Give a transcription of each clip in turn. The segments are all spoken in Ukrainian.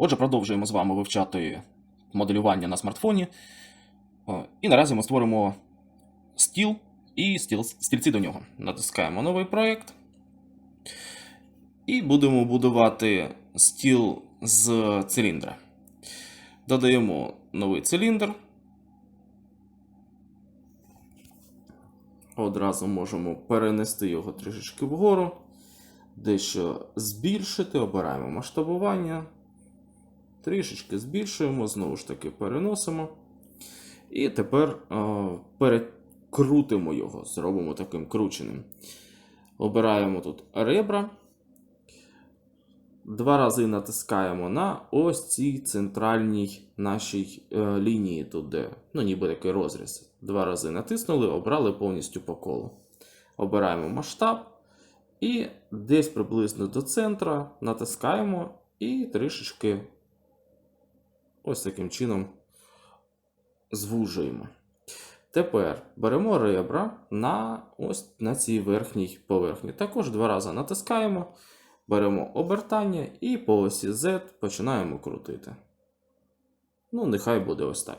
Отже, продовжуємо з вами вивчати моделювання на смартфоні. І наразі ми створимо стіл і стіл, стільці до нього. Натискаємо новий проєкт. І будемо будувати стіл з циліндра. Додаємо новий циліндр. Одразу можемо перенести його трішечки вгору, дещо збільшити, обираємо масштабування. Трішечки збільшуємо, знову ж таки переносимо. І тепер е, перекрутимо його, зробимо таким крученим. Обираємо тут ребра. Два рази натискаємо на ось цій центральній нашій е, лінії, тут де, ну, ніби такий розріз. Два рази натиснули, обрали повністю по колу. Обираємо масштаб. І десь приблизно до центра натискаємо і трішечки ось таким чином звужуємо. Тепер беремо ребра на ось на цій верхній поверхні. Також два рази натискаємо, беремо обертання і по осі Z починаємо крутити. Ну, нехай буде ось так.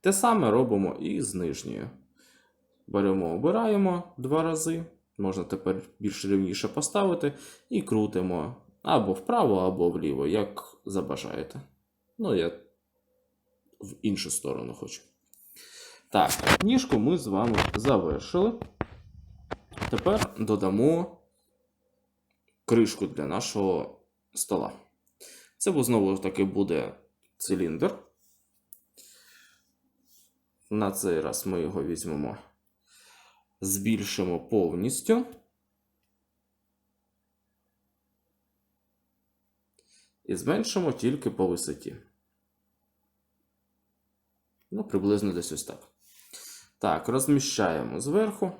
Те саме робимо і з нижньою. Беремо, обираємо два рази. Можна тепер більш рівніше поставити, і крутимо або вправо, або вліво, як забажаєте. Ну, я в іншу сторону хочу. Так, ніжку ми з вами завершили. Тепер додамо кришку для нашого стола. Це знову таки буде циліндр. На цей раз ми його візьмемо, збільшимо повністю. І зменшимо тільки по висоті. Ну, приблизно десь ось так. Так, розміщаємо зверху.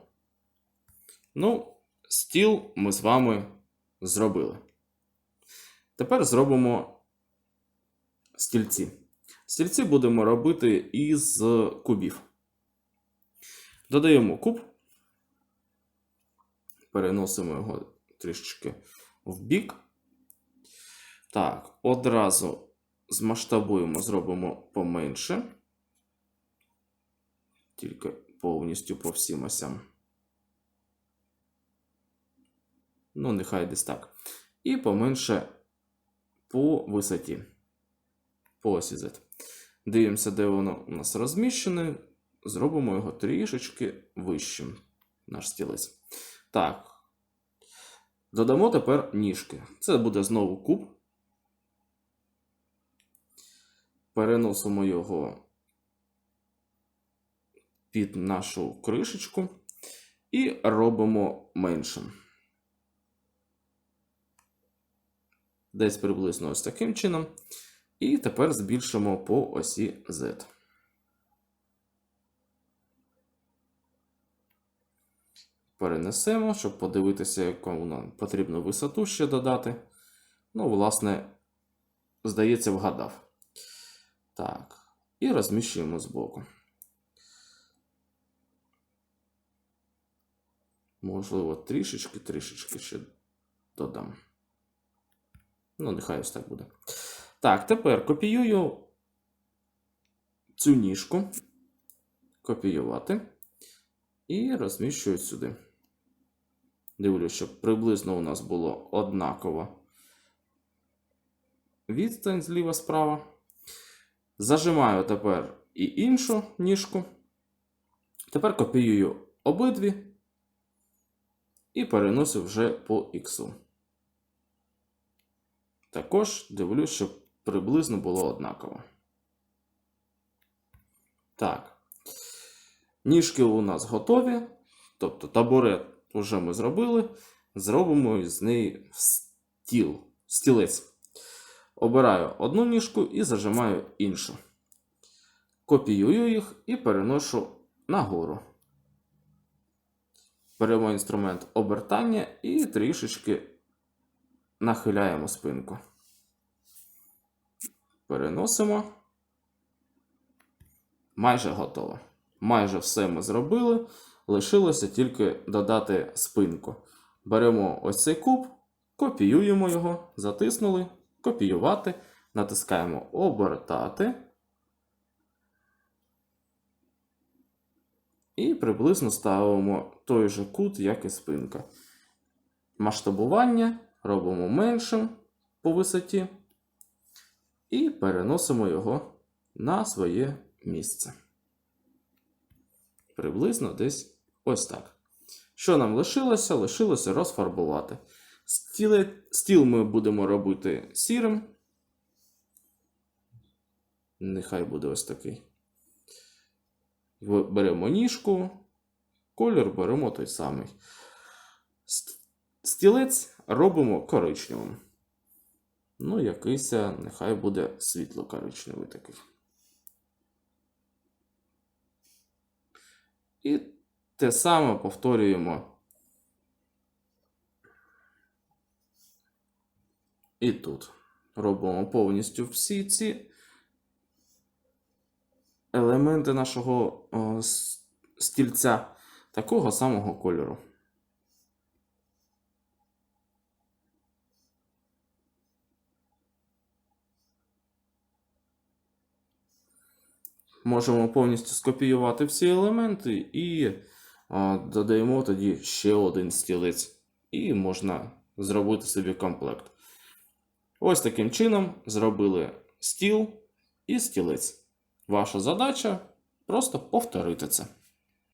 Ну, стіл ми з вами зробили. Тепер зробимо стільці. Стільці будемо робити із кубів. Додаємо куб, переносимо його трішечки в бік. Так, одразу змасштабуємо, зробимо поменше. Тільки повністю по всім осям. Ну, нехай десь так. І поменше по висоті. По осі Z. Дивимося, де воно у нас розміщене. Зробимо його трішечки вищим. Наш стілець. Так. Додамо тепер ніжки. Це буде знову куб. Переносимо його під нашу кришечку і робимо меншим. Десь приблизно ось таким чином. І тепер збільшимо по осі Z. Перенесемо, щоб подивитися, яку нам потрібно висоту ще додати. Ну, власне, здається, вгадав. Так. І розміщуємо збоку. Можливо, трішечки-трішечки ще додам. Ну, нехай ось так буде. Так, тепер копіюю цю ніжку. Копіювати. І розміщую сюди. Дивлюсь, щоб приблизно у нас було однаково відстань зліва справа. Зажимаю тепер і іншу ніжку. Тепер копіюю обидві і переносив вже по X. Також дивлюсь, щоб приблизно було однаково. Так. Ніжки у нас готові. Тобто табурет вже ми зробили. Зробимо із неї стіл, стілець. Обираю одну ніжку і зажимаю іншу. Копіюю їх і переношу нагору. Беремо інструмент обертання і трішечки нахиляємо спинку. Переносимо. Майже готово. Майже все ми зробили. Лишилося тільки додати спинку. Беремо ось цей куб, копіюємо його, затиснули, копіювати, натискаємо обертати. І приблизно ставимо той же кут, як і спинка. Масштабування робимо меншим по висоті. І переносимо його на своє місце. Приблизно десь ось так. Що нам лишилося? Лишилося розфарбувати. Стіле- Стіл ми будемо робити сірим. Нехай буде ось такий. Беремо ніжку, колір беремо той самий. Стілець робимо коричневим. Ну, якийсь, нехай буде світло-коричневий такий. І те саме повторюємо. І тут. Робимо повністю всі ці елементи нашого о, стільця такого самого кольору. Можемо повністю скопіювати всі елементи і а, додаємо тоді ще один стілець. І можна зробити собі комплект. Ось таким чином зробили стіл і стілець. Ваша задача просто повторити це.